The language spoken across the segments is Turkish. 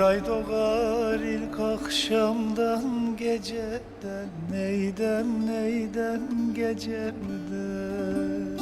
ay doğar ilk akşamdan geceden Neydem neydem gecemden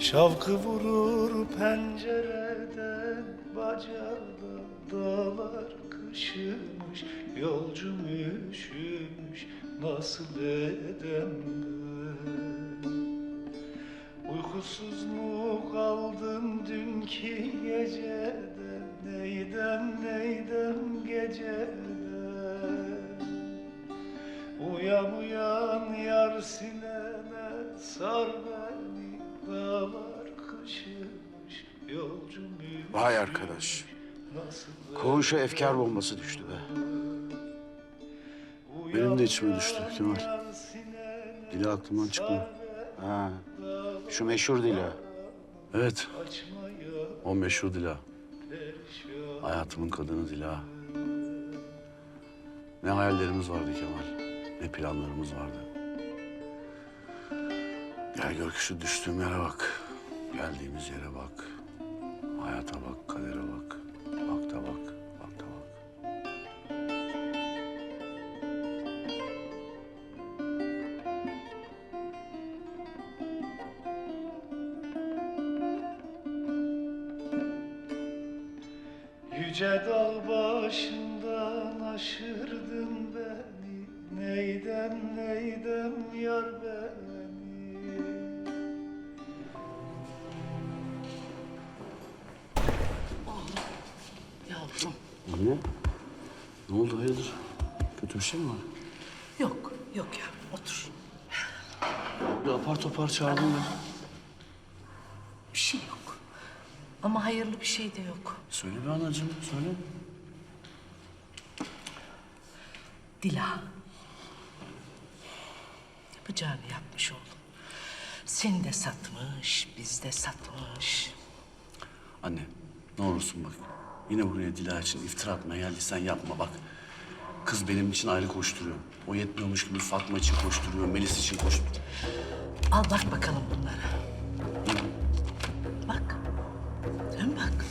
Şavkı vurur pencereden Bacadan dağlar kışımış Yolcum üşümüş nasıl edem Uykusuz mu kaldım dünkü geceden Neydem neydem geceden Uyan uyan yar sinene sar beni Dağlar kışımış yolcum Vay arkadaş. Koğuşa efkar bombası düştü be. Benim de içime düştü Kemal. Dili aklımdan çıkmıyor. Ha. Şu meşhur dila. Evet. O meşhur dila. Hayatımın kadını dila. Ne hayallerimiz vardı Kemal. Ne planlarımız vardı. Gel gör ki şu düştüğüm yere bak. Geldiğimiz yere bak. Hayata bak, kadere bak. Bak da bak, Kötü bir şey mi var? Yok, yok ya. Otur. Bir apar topar çağırdın ya. Bir şey yok. Ama hayırlı bir şey de yok. Söyle bir anacığım, söyle. Dila. Yapacağını yapmış oğlum. Seni de satmış, biz de satmış. Anne, ne olursun bak. Yine buraya Dila için iftira atmaya geldiysen yapma bak. Kız benim için ayrı koşturuyor. O yetmiyormuş gibi Fatma için koşturuyor, Melis için koşturuyor. Al bak bakalım bunlara. Bak. Dön bak.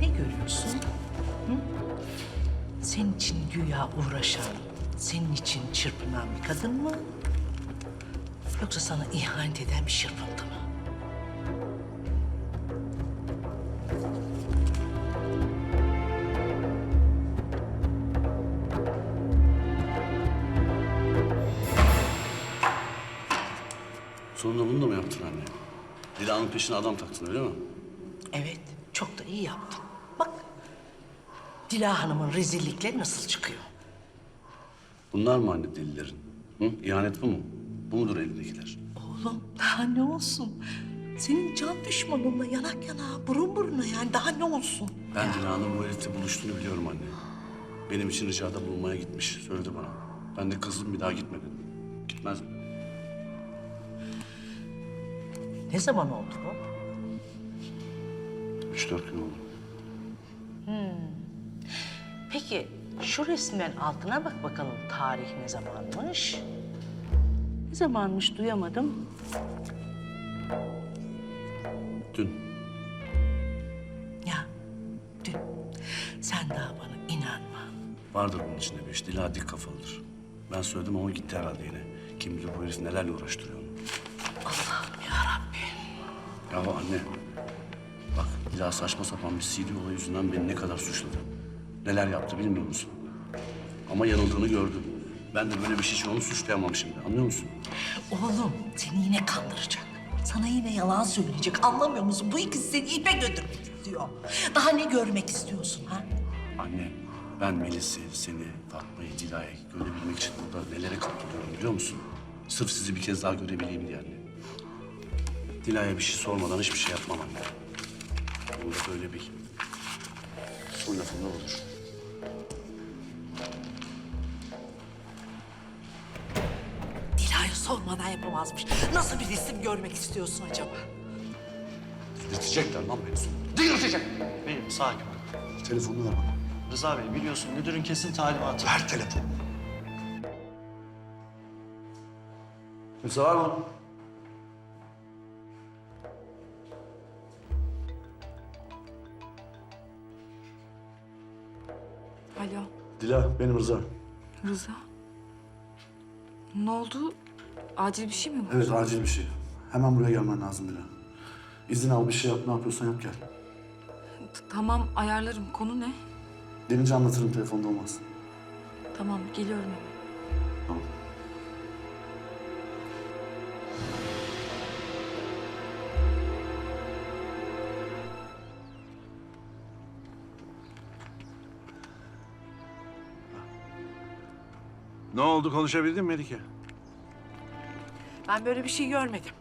Ne görüyorsun? Hı? Senin için güya uğraşan, senin için çırpınan bir kadın mı? Yoksa sana ihanet eden bir şırpıntı mı? Sonunda bunu da mı yaptın anne? Dila'nın peşine adam taktın öyle mi? Evet, çok da iyi yaptın. Bak, Dila Hanım'ın rezillikleri nasıl çıkıyor? Bunlar mı anne delilerin? Hı? İhanet bu mu? Mudur elindekiler? Oğlum, daha ne olsun? Senin can düşmanınla yanak yana, burun buruna yani daha ne olsun? Ben Dila'nın bu herifle buluştuğunu biliyorum anne. Benim için ricada bulunmaya gitmiş, söyledi bana. Ben de kızdım bir daha gitme dedim. Gitmez mi? Ne zaman oldu bu? Üç dört gün oldu. Peki, şu resmin altına bak bakalım tarih ne zamanmış? Ne zamanmış duyamadım. Dün. Ya, dün. Sen daha bana inanma. Vardır bunun içinde bir iş. Dila dik kafalıdır. Ben söyledim ama gitti herhalde yine. Kim bilir bu herif nelerle uğraştırıyor onu. Allah'ım yarabbim. Ya anne. Bak Dila saçma sapan bir CD olayı yüzünden beni ne kadar suçladı. Neler yaptı bilmiyor musun? Ama yanıldığını gördüm. Ben de böyle bir şey için onu suçlayamam şimdi. Anlıyor musun? Oğlum seni yine kandıracak. Sana yine yalan söyleyecek. Anlamıyor musun? Bu ikisi seni ipe götürmek istiyor. Daha ne görmek istiyorsun ha? Anne, ben Melis'i, seni, Fatma'yı, Dila'yı görebilmek için burada nelere katlanıyorum biliyor musun? Sırf sizi bir kez daha görebileyim diye anne. Dila'ya bir şey sormadan hiçbir şey yapmam anne. Bunu böyle bil. Son lafım ne olur. Yapamazmış. Nasıl bir resim görmek istiyorsun acaba? Delirtecekler lan beni sonunda. Delirtecek. Beyim sakin ol. Telefonunu ver bana. Rıza Bey biliyorsun müdürün kesin talimatı. Ver telefonu. Kimse var mı? Alo, Dila, benim Rıza. Rıza. Ne oldu? Acil bir şey mi var? Evet, acil bir şey. Hemen buraya gelmen lazım Dila. İzin al, bir şey yap, ne yapıyorsan yap gel. T- Tamam, ayarlarım. Konu ne? Gelince anlatırım, telefonda olmaz. Tamam, geliyorum hemen. Tamam. Ne oldu konuşabildin mi Melike? Ben böyle bir şey görmedim.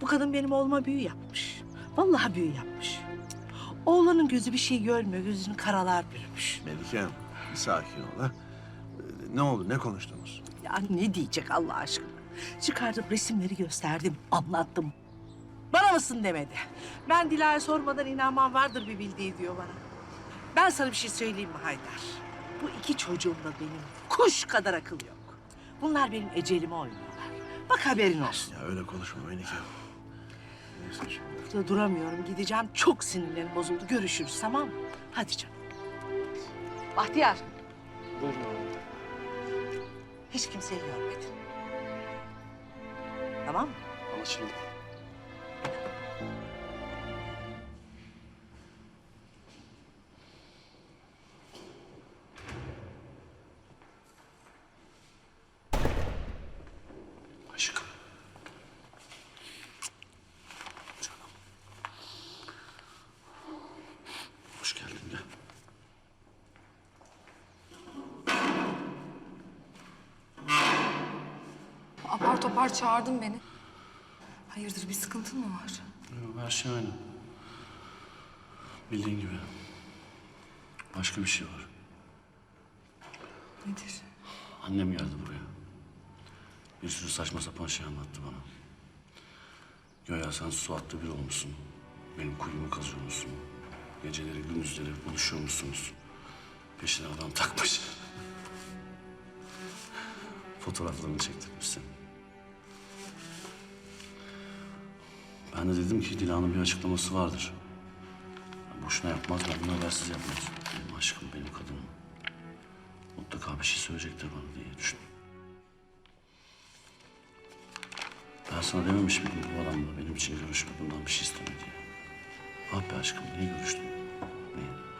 Bu kadın benim oğluma büyü yapmış. Vallahi büyü yapmış. Oğlanın gözü bir şey görmüyor, gözünü karalar bürümüş. Melike Hanım bir sakin ol ha. Ne oldu ne konuştunuz? Ya ne diyecek Allah aşkına? Çıkardım resimleri gösterdim, anlattım. Bana mısın demedi. Ben Dila'ya sormadan inanmam vardır bir bildiği diyor bana. Ben sana bir şey söyleyeyim mi Haydar? Bu iki çocuğumda benim kuş kadar akıl yok. Bunlar benim ecelime oynuyorlar. Bak haberin olsun. Ya öyle konuşma Melike. Neyse şimdi. Burada duramıyorum, gideceğim. Çok sinirlerim bozuldu. Görüşürüz, tamam mı? Hadi canım. Bahtiyar. Buyurun abi. Hiç kimseyi görmedin. Tamam mı? Anlaşıldı. Topar çağırdın beni. Hayırdır, bir sıkıntın mı var? Yok, her şey aynı. Bildiğin gibi. Başka bir şey var. Nedir? Annem geldi buraya. Bir sürü saçma sapan şey anlattı bana. Göya sen su attı bir olmuşsun. Benim kuyumu kazıyormuşsun. Geceleri gündüzleri buluşuyormuşsunuz. Peşine adam takmış. Fotoğraflarını çektirmişsin. Ben de dedim ki Dila'nın bir açıklaması vardır. Ya boşuna yapmaz, ben bunu habersiz yapmaz. Benim aşkım, benim kadınım. Mutlaka bir şey söyleyecektir bana diye düşündüm. Ben sana dememiş miydim bu adamla benim için görüşme bundan bir şey isteme diye. Ah be aşkım niye görüştün? Niye?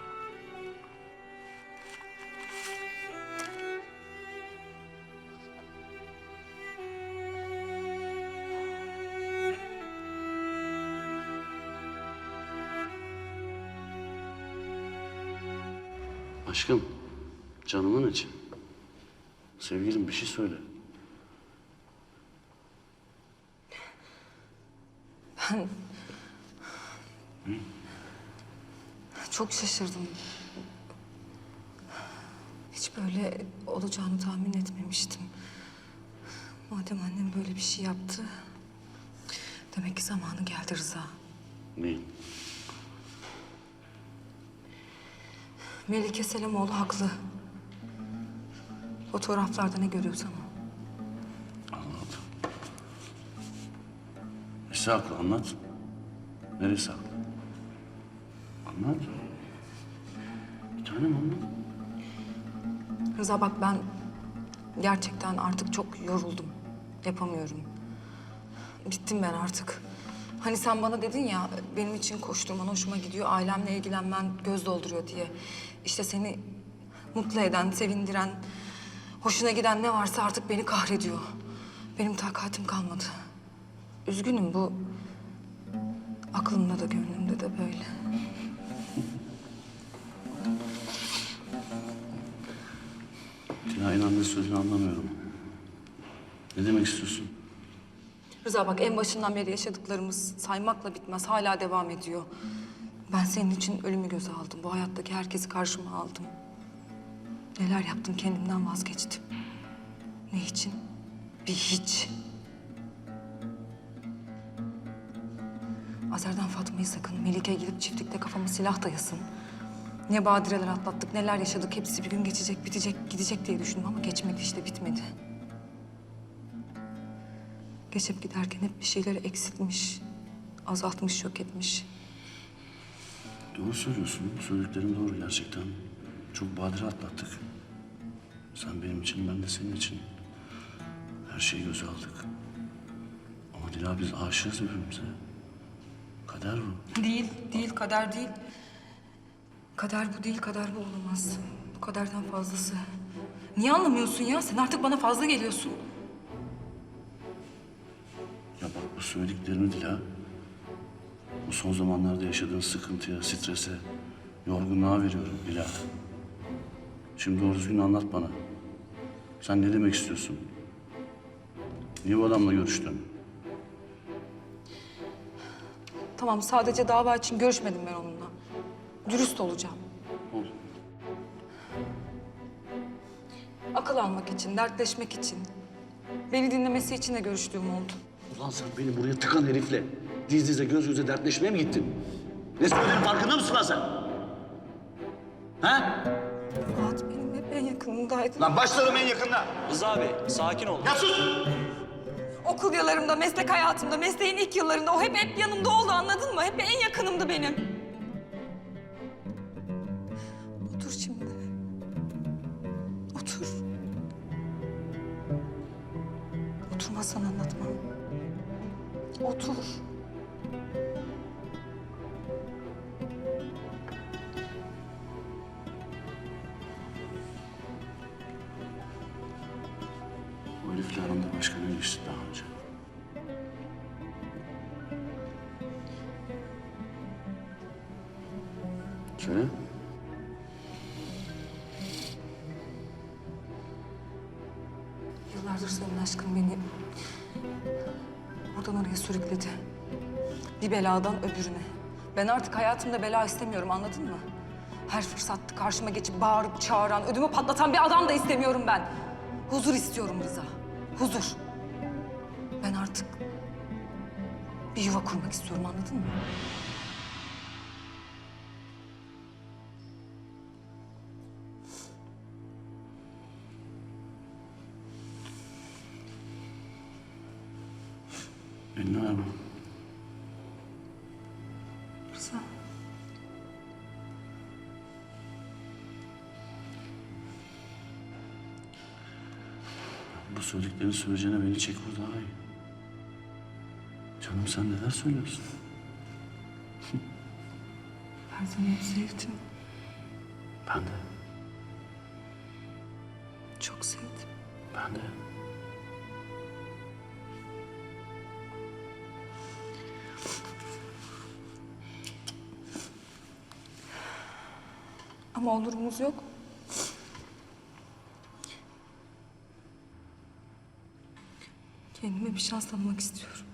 Canımın içi. Sevgilim bir şey söyle. Çok şaşırdım. Hiç böyle olacağını tahmin etmemiştim. Madem annem böyle bir şey yaptı... Demek ki zamanı geldi Rıza. Neyin? Melike Selamoğlu haklı. Fotoğraflarda ne görüyorsan o. Anladım. Nesi haklı anlat. Neresi haklı? Anlat. Bir tanem anlat. Rıza bak ben gerçekten artık çok yoruldum. Yapamıyorum. Bittim ben artık. Hani sen bana dedin ya benim için koşturman hoşuma gidiyor. Ailemle ilgilenmen göz dolduruyor diye. İşte seni mutlu eden, sevindiren, hoşuna giden ne varsa artık beni kahrediyor. Benim takatim kalmadı. Üzgünüm bu. Aklımda da gönlümde de böyle. Dila inan ne söylediğini anlamıyorum. Ne demek istiyorsun? Rıza bak en başından beri yaşadıklarımız saymakla bitmez. Hala devam ediyor. Ben senin için ölümü göze aldım. Bu hayattaki herkesi karşıma aldım. Neler yaptım kendimden vazgeçtim. Ne için? Bir hiç. Azer'den Fatma'yı sakın. Melike gidip çiftlikte kafama silah dayasın. Ne badireler atlattık, neler yaşadık. Hepsi bir gün geçecek, bitecek, gidecek diye düşündüm ama geçmedi işte, bitmedi. Geçip giderken hep bir şeyleri eksiltmiş, azaltmış, yok etmiş. Doğru söylüyorsun. Söylediklerin doğru gerçekten. Çok badire atlattık. Sen benim için, ben de senin için. Her şeyi göze aldık. Ama Dila biz aşığız birbirimize. Kader bu. Değil, değil, kader değil. Kader bu değil, kader bu olamaz. Bu kaderden fazlası. Niye anlamıyorsun ya? Sen artık bana fazla geliyorsun. Ya bak bu söylediklerini Dila, bu son zamanlarda yaşadığın sıkıntıya, strese, yorgunluğa veriyorum Dila. Şimdi doğru düzgün anlat bana. Sen ne demek istiyorsun? Niye bu adamla görüştün? Tamam, sadece dava için görüşmedim ben onunla. Dürüst olacağım. Ol. Akıl almak için, dertleşmek için. Beni dinlemesi için de görüştüğüm oldu. Ulan sen beni buraya tıkan herifle diz dize göz göze dertleşmeye mi gittin? Ne söylediğinin farkında mısın lan sen? Ha? Yakınımdaydı. Lan başlarım en yakında. Rıza Bey, sakin olun. Ya sus! Okul yıllarımda, meslek hayatımda, mesleğin ilk yıllarında o hep hep yanımda oldu anladın mı? Hep en yakınımdı benim. Söyle. Yıllardır senin aşkın beni buradan oraya sürükledi. Bir beladan öbürüne. Ben artık hayatımda bela istemiyorum anladın mı? Her fırsatta karşıma geçip bağırıp çağıran, ödümü patlatan bir adam da istemiyorum ben. Huzur istiyorum Rıza. Huzur. Ben artık bir yuva kurmak istiyorum anladın mı? Elini ver bana. Rıza. Bu söylediklerini söyleyeceğine beni çek vur daha iyi. Canım sen neler söylüyorsun? Ben seni hep sevdim. Ama olurumuz yok. Kendime bir şans tanımak istiyorum.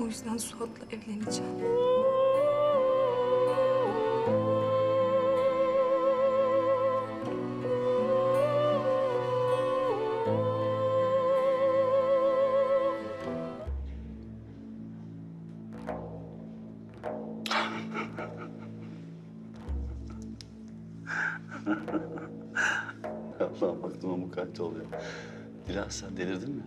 O yüzden Suat'la evleneceğim. Delirdin mi?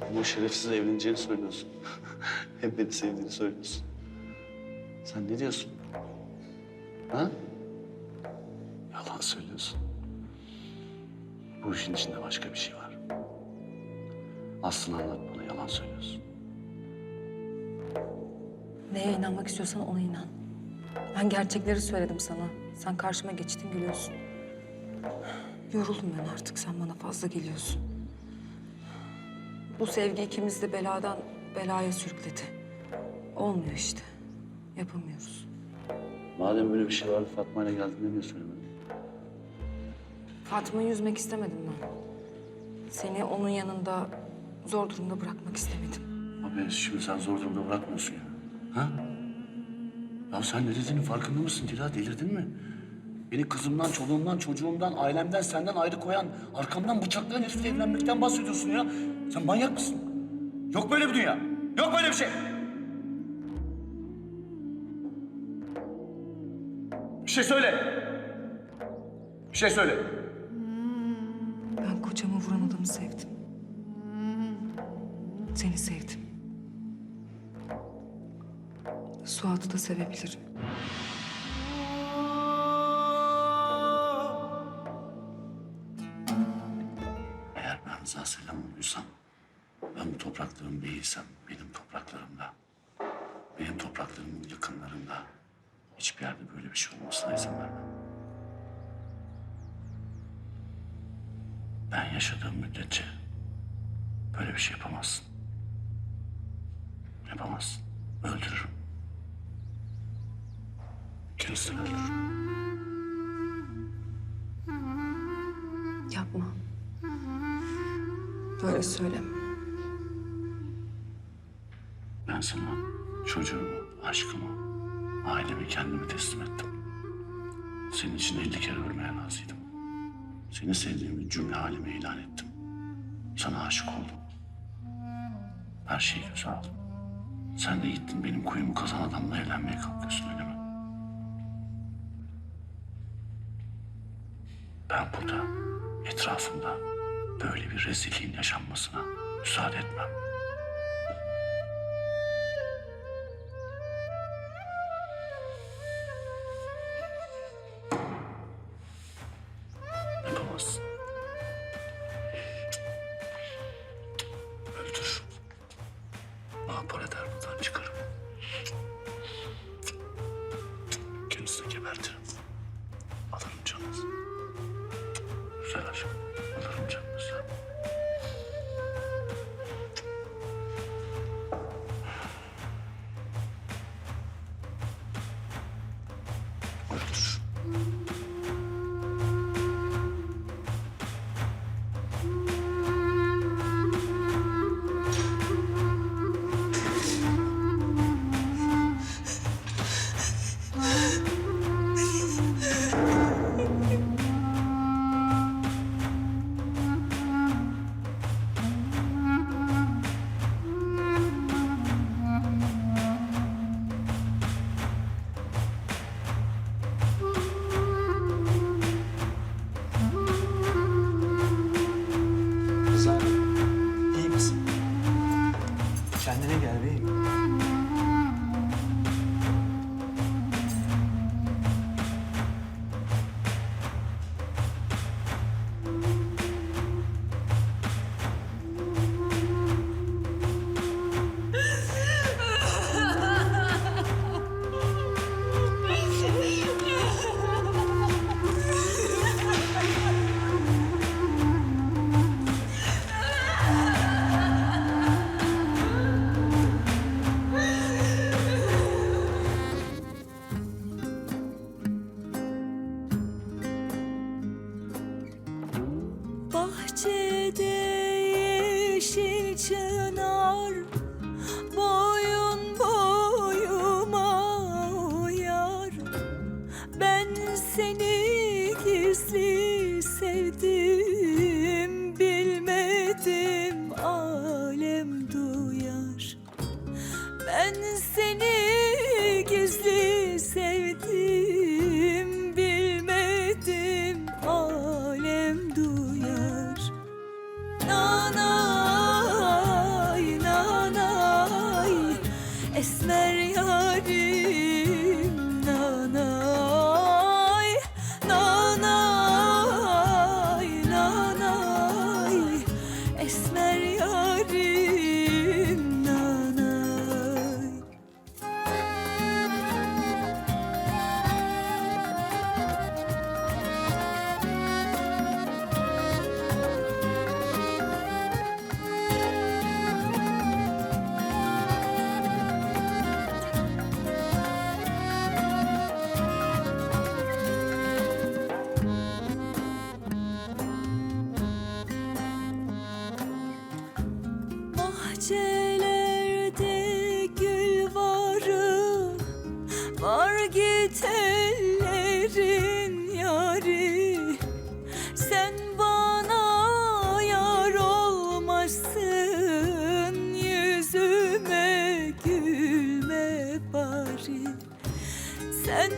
Hem o şerefsiz evleneceğini söylüyorsun. Hem beni sevdiğini söylüyorsun. Sen ne diyorsun? Ha? Yalan söylüyorsun. Bu işin içinde başka bir şey var. Aslını anlat bana, yalan söylüyorsun. Neye inanmak istiyorsan ona inan. Ben gerçekleri söyledim sana. Sen karşıma geçtin gülüyorsun. Yoruldum ben artık. Sen bana fazla geliyorsun. Bu sevgi ikimiz de beladan belaya sürükledi. Olmuyor işte. Yapamıyoruz. Madem böyle bir şey vardı Fatma ile geldiğinde niye söylemedin? Fatma'yı üzmek istemedim ben. Seni onun yanında zor durumda bırakmak istemedim. Abi şimdi sen zor durumda bırakmıyorsun ya. Ha? Ya sen ne dediğinin farkında mısın Dila? Delirdin mi? Beni kızımdan, çoluğumdan, çocuğumdan, ailemden, senden ayrı koyan, arkamdan bıçaklayan herifle evlenmekten bahsediyorsun ya. Sen manyak mısın? Yok böyle bir dünya. Yok böyle bir şey. Bir şey söyle. Bir şey söyle. Ben kocamı vuran adamı sevdim. Seni sevdim. Suat'ı da sevebilirim. Eğer ben Rıza Selamoğlu'ysam, ben bu toprakların beyiysem, benim topraklarımda, benim topraklarımın yakınlarında hiçbir yerde böyle bir şey olmasına izin vermem. Ben yaşadığım müddetçe böyle bir şey yapamazsın. Yapamazsın. Öldürürüm. Kendisini öldürürüm. Yapma. Böyle söyleme. Ben sana çocuğumu, aşkımı, ailemi kendimi teslim ettim. Senin için elli kere ölmeye razıydım. Seni sevdiğimi cümle halime ilan ettim. Sana aşık oldum. Her şeyi göze aldım. Sen de gittin benim kuyumu kazan adamla evlenmeye kalkıyorsun öyle mi? Ben burada etrafımda böyle bir rezilliğin yaşanmasına müsaade etmem. Sen